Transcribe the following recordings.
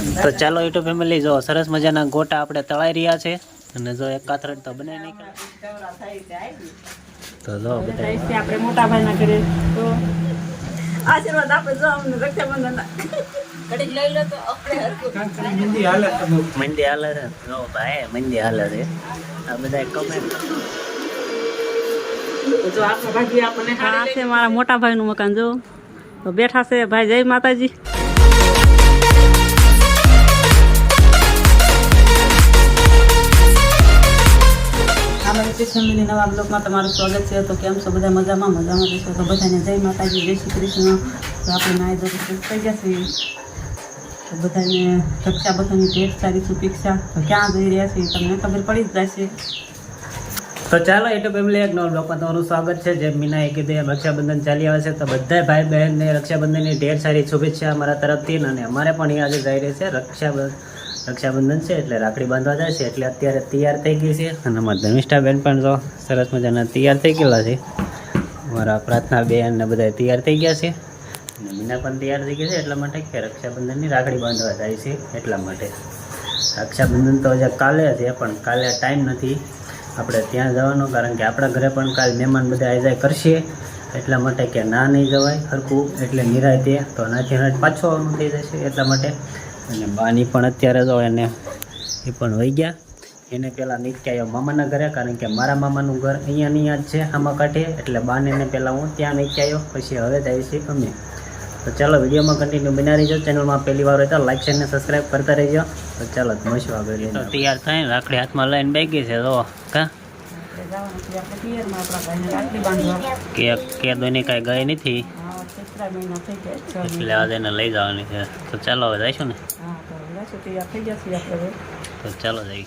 તો ચાલો YouTube family જો સરસ મજાના ગોટા આપણે તળાઈ રહ્યા છે. અને જો એક કાતરડ તો બનાવી નહીં તો જો બધા આપણે મોટા ભાઈના ઘરે. તો આશીર્વાદ આપે જો અમને રક્ષાબંધન આપણે મંદી હાલે છે જો ભાઈ મંદી હાલે છે. આ બધા કમેન્ટ જો આપણા ભાભી આપણને મારા મોટા ભાઈનું મકાન જો. તો બેઠા છે ભાઈ જય માતાજી. અમારી ફેમિલી નવા બ્લોગમાં તમારું સ્વાગત છે. તો કેમ છો? બધા મજામાં? મજામાં રહેશો તો બધાને જય માતાજી, જય શ્રી કૃષ્ણ. તો આપણે નાય ધોરી થઈ ગયા છીએ. તો બધાને રક્ષાબંધનની ઢેર સારી શુભેચ્છા તો ક્યાં જઈ રહ્યા છીએ? તમને ખબર પડી જ જશે. તો ચાલો યુટ્યુબ ફેમિલી એક નવા બ્લોગમાં તમારું સ્વાગત છે. જેમ મીનાએ કીધું રક્ષાબંધન ચાલી આવે છે. તો બધા ભાઈ બહેનને રક્ષાબંધનની ઢેર સારી શુભેચ્છા અમારા તરફથી અને અમારે પણ એ આજે જઈ રહી છે રક્ષાબંધન રક્ષાબંધન છે એટલે રાખડી બાંધવા જાય છે એટલે અત્યારે તૈયાર થઈ ગઈ છે. અને અમારા ધનિષ્ઠાબેન પણ જો સરસ મજાના તૈયાર થઈ ગયેલા છે. અમારા પ્રાર્થના બેન ને બધા તૈયાર થઈ ગયા છે. અને મીના પણ તૈયાર થઈ ગયા છે એટલા માટે કે રક્ષાબંધનની રાખડી બાંધવા જાય છે એટલા માટે. રક્ષાબંધન તો હજી કાલે છે, પણ કાલે ટાઈમ નથી. આપણે ત્યાં જવાનું, કારણ કે આપણા ઘરે પણ કાલ મહેમાન બધા આવી જાય કરશે. એટલા માટે કે ના નહીં જવાય હરખું, એટલે નિરાય તે તો નાથી નાચ પાછો આવવાનું થઈ જશે એટલા માટે. અને બાની પણ અત્યારે તો એને એ પણ વહી ગયા. એને પહેલાં નીચે મામાના ઘરે કારણ કે મારા મામાનું ઘર અહીંયા અહીંયા જ છે આમાં કાંઠે. એટલે બાને પહેલાં હું ત્યાં નીચે પછી હવે જાય છે અમે. તો ચાલો વિડીયોમાં કન્ટિન્યુ બના રહીજો. ચેનલમાં પહેલી વાર હોય તો લાઈક છે ને સબસ્ક્રાઈબ કરતા રહીજો. તો ચાલો મળશું આગળ તૈયાર થાય ને રાખડી હાથમાં લઈને બેગી છે તો કા? બાંધવા. કે કે દોની કાંઈ ગઈ નથી? કેટલા મહિના થઈ ગયા એટલે આજે એને લઈ જવાની છે. તો ચાલો હવે જઈશું ને? હા તો રહેશે તૈયાર થઈ જશે આપણે તો ચાલો જઈ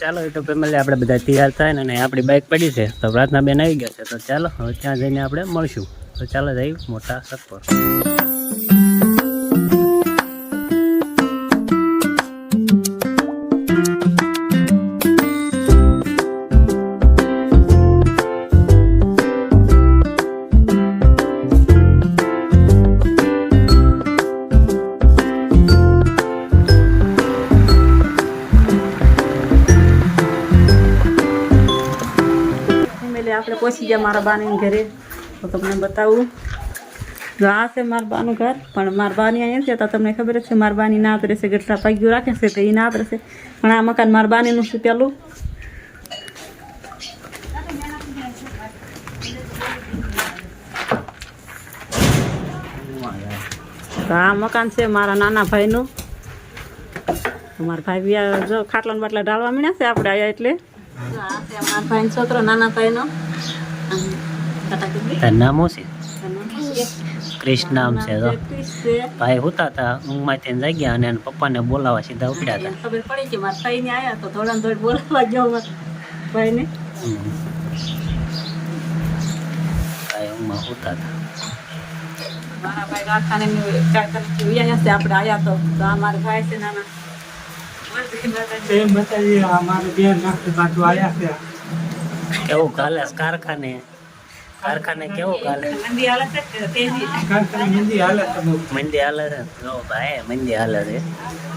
ચાલો એ તો ફેમિલી આપણે બધા તૈયાર થાય ને અને આપણી બાઇક પડી છે. તો પ્રાર્થના બેન આવી ગયા છે. તો ચાલો હવે ત્યાં જઈને આપણે મળશું. તો ચાલો જઈ મોટા સક પહોંચી ગયા મારા બાની ઘરે. તો તમને બતાવું. જો આ છે મારા બાનું ઘર, પણ મારા બાની અહીંયા છે તો તમને ખબર જ છે, મારા બાની નાત રહેશે કેટલા પગ્યું રાખે છે તો એ ના રહેશે પણ આ મકાન મારા બાનીનું છે પેલું. તો આ મકાન છે મારા નાના ભાઈનું. મારા ભાઈ બી જો ખાટલા ને બાટલા ઢાળવા મળ્યા છે આપણે આયા એટલે. મારા ભાઈ છોકરો નાના ભાઈનો. ટાટા કીધી. નામ છે નાના છે તો ભાઈ હોતા હતા ઊંઘમાંથી જાગ્યા અને પપ્પાને બોલાવવા સીધા ઉપડ્યા હતા ખબર પડી કે મારા ભાઈને આવ્યા તો થોડા થોડી બોલાવવા ગયો મારા ભાઈને ભાઈ ઊંઘમાં હોતા હતા મારા ભાઈ ને આપણે આયા તો તો ભાઈ છે નાના કેવું કાલે કારખાને કારખાને કેવું કાલે? મંદી હાલે છે કે તેજી મંદી હાલે છે જો. ભાઈ મંદી હાલે છે.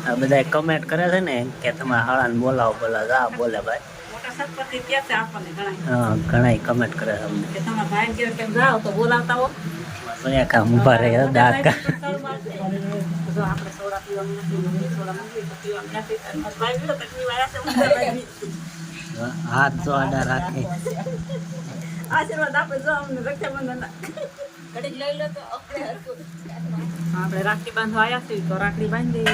આ બધા કમેન્ટ કરે છે ને કે તમે હાળાને બોલાવો બોલાવો જા બોલે ભાઈ. મોટા સત્પતિ કે છે આપણને ઘણા હા ઘણા કમેન્ટ કરે છે અમને. કે તમારા ભાઈ ઘેર કેમ જાઓ તો બોલાવતા હો. ઊભા રહે દાંત કા જો આપણે સોડા પીવાનું નથી સોડા મંગાવી તો પીવાનું નથી. અને મારા ભાઈ વીડિયો તકલીફ આવ્યા છે મોટા ભાઈ. હાથ જો આડા રાખે. આશીર્વાદ આપે જો અમને રક્ષાબંધન ઘડીક લઈ લો તો આપણે આપણે રાખડી બાંધવા આવ્યા છીએ તો રાખડી બાંધી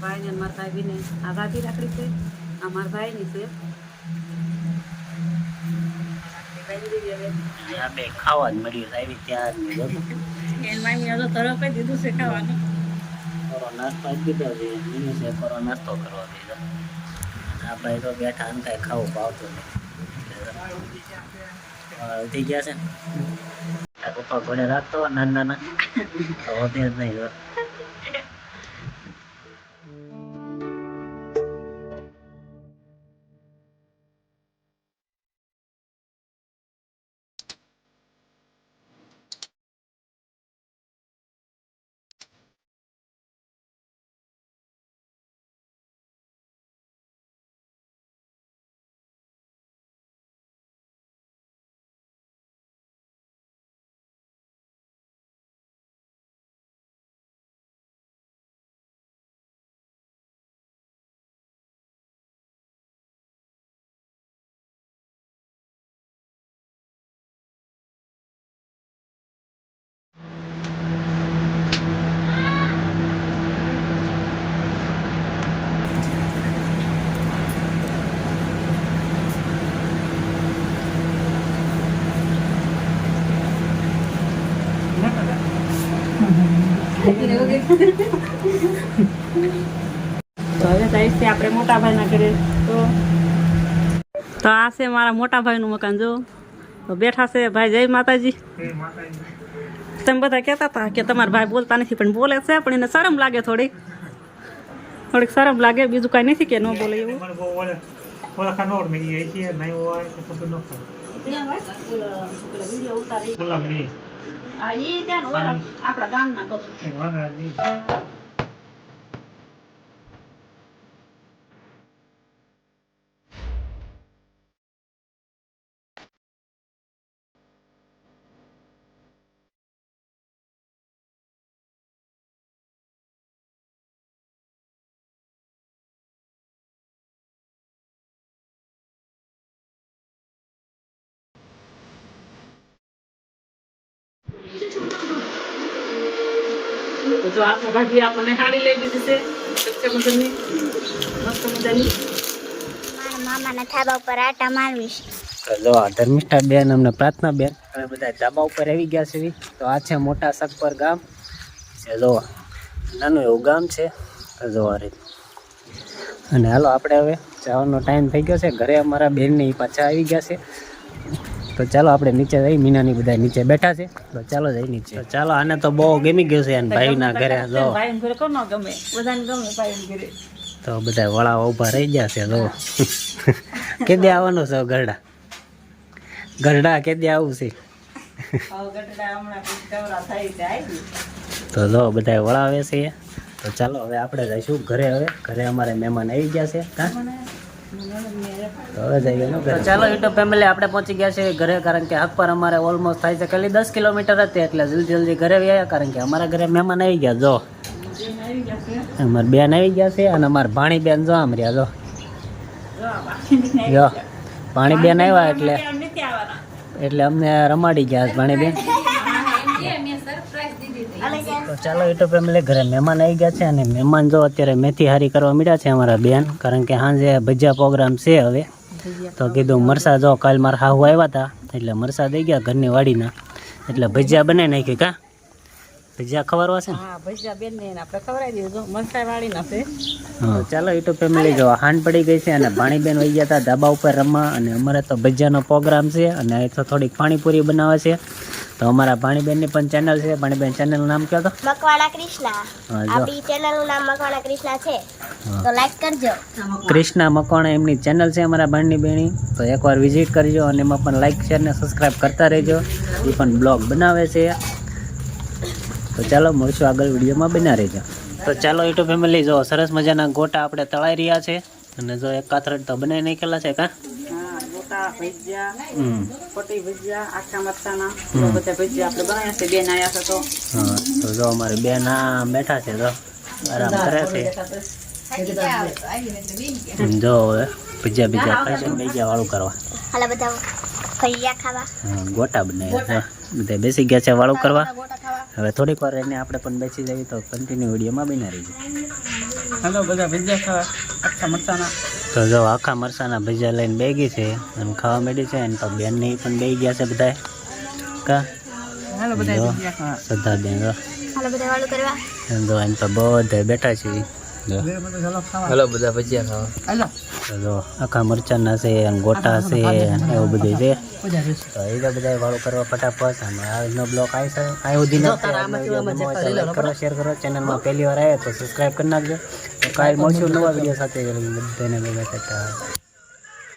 ભાઈને બીને મારા ભાભીને આ ગાધી રાખડી છે આ મારા ભાઈની છે. રાખડી બાંધી દઈએ હવે. આ બે ખાવા જ મળ્યું છે આવી ત્યાં તરફ જ દીધું છે ખાવાનું. નાસ્તો આપી દીધો છે એનું છે નાસ્તો કરવા દીધો આપણે તો બેઠા અને કાંઈ ખાવું ભાવતું નહીં વધી ગયા છે ને? પપ્પા ઘોડે રાખતો નાના નાના જ નહીં તો હવે જાય આપણે મોટાભાઈના ઘરે. તો તો આ છે મારા મોટા ભાઈનું મકાન જો. તો બેઠા છે ભાઈ જય માતાજી. તમે બધા કહેતા હતા કે તમારા ભાઈ બોલતા નથી પણ બોલે છે પણ એને શરમ લાગે થોડીક. થોડીક શરમ લાગે બીજું કાંઈ નથી કે ન બોલે એવું. મને મેં એ છે નહીં હોય તો ખબર ન પડે ગુલામ નહીં આપણા કહું એ તો જો આપણે ભાભી આપણને સાડી લઈ દીધી છે. મસ્ત મજાની. મારા મામાના ધાબા ઉપર આટા મારવીશ તો જો ધર્મિષ્ઠા બેન અમને પ્રાર્થના બેન અમે બધા ધાબા ઉપર આવી ગયા છે તો આ છે મોટા સકપર ગામ. છે જો નાનું એવું ગામ છે. તો જો આ રીત. અને હાલો આપણે હવે જવાનો ટાઈમ થઈ ગયો છે. ઘરે અમારા બેનને પાછા આવી ગયા છે. તો ચાલો આપણે નીચે જઈ મીનાની બધા નીચે બેઠા છે. તો ચાલો જઈ નીચે. ચાલો આને તો બહુ ગમી ગયું છે અને ભાઈના ઘરે જો. ભાઈને ઘરે કોનો ગમે? બધાને ગમે ભાઈ ઘરે. તો બધા વળા ઊભા રહી ગયા છે જો. કેદે આવવાનું છે ગરડા? ગરડા કેદે આવું છે? તો જો બધા વળાવે છે. તો ચાલો હવે આપણે જઈશું ઘરે હવે. ઘરે અમારે મહેમાન આવી ગયા છે હવે તો ચાલો યુટ્યુબ ફેમિલી આપણે પહોંચી ગયા છે ઘરે કારણ કે હક પર અમારે ઓલમોસ્ટ થાય છે. ખાલી દસ કિલોમીટર હતી એટલે જલ્દી જલ્દી ઘરે આવ્યા કારણ કે અમારા ઘરે મહેમાન આવી ગયા જો. આવી ગયા છે અમારા બેન આવી ગયા છે અને અમારા ભાણી બેન જો આમ રહ્યા જો. જો. ભાણી બેન આવ્યા એટલે એટલે અમને રમાડી ગયા ભાણી બેન ચાલો યુટ્યુબ ફેમિલી ઘરે મહેમાન આવી ગયા છે અને મહેમાન જો અત્યારે મેથી હારી કરવા મળ્યા છે અમારા બેન કારણ કે સાંજે ભજીયા પ્રોગ્રામ છે હવે. તો કીધું મરસા જો કાલ મારા હાહુ આવ્યા હતા એટલે મરસા દઈ ગયા ઘરની વાડીના. એટલે ભજીયા બનાવી નાખી કા? ભજીયા ખવારવા છે હા ચાલો યુટ્યુબ ફેમિલી જો હાંડ પડી ગઈ છે અને ભાણીબેન વહી ગયા હતા ધાબા ઉપર રમવા અને અમારે તો ભજીયાનો પ્રોગ્રામ છે અને તો થોડીક પાણીપુરી બનાવે છે. તો અમારા ભાણીબેનની પણ ચેનલ છે. ભાણીબેન ચેનલનું નામ કહો તો? મકવાણા કૃષ્ણા. આપણી ચેનલનું નામ મકવાણા કૃષ્ણા છે. તો લાઈક કરજો. ક્રિષ્ના મકવાણા એમની ચેનલ છે અમારા ભાણની બેની તો એકવાર વિઝિટ કરજો અને એમાં પણ લાઈક શેર ને સબસ્ક્રાઇબ કરતા રહેજો. એ પણ બ્લોગ બનાવે છે. તો ચાલો મળશું આગળ વિડીયોમાં બના રહેજો. તો ચાલો યુટ્યુબ ફેમિલી જો સરસ મજાના ગોટા આપણે તળાઈ રહ્યા છે. અને જો એક કાથરડ તો બનાવી નાખેલા છે કા? હા ગોટા ભજીયા ખોટી ભજીયા આખા મરચાના. બધા ભજીયા આપણે બનાવ્યા છે. બેન આવ્યા છે તો. તો જો અમારે બેન આ બેઠા છે તો આરામ કરે છે. જો હવે ભજીયા બીજા ખાય છે બીજા વાળું કરવા. હાલો બધા ફરિયા ખાવા. ગોટા બનાવ્યા બધા બેસી ગયા છે વાળું કરવા. હવે થોડીક વાર એને આપણે પણ બેસી જઈએ તો કન્ટિન્યુ વિડીયોમાં બના રહીએ હાલો બધા ભજીયા ખાવા. આખા મરચાના. તો જો આખા મરસાના ભજીયા લઈને ગઈ છે અને ખાવા માંડી છે અને તો બેનને નહીં પણ બે ગયા છે બધા કા? બધા બેન જો હાલો બધા વાળું કરવા. એમ તો બધા બેઠા છે. જો. બધા ભજીયા ખાવા. જો આખા મરચાના છે અને ગોટા છે એવું બધું છે. તો એ તો બધા વાળું કરવા ફટાફટ. આજનો બ્લોગ આવી છે. કરો શેર કરો ચેનલમાં પહેલી વાર આવ્યા તો સબસ્ક્રાઈબ કરી નાખજો. કાલ મળશું નવા વીડિયો સાથે. બધાને બધા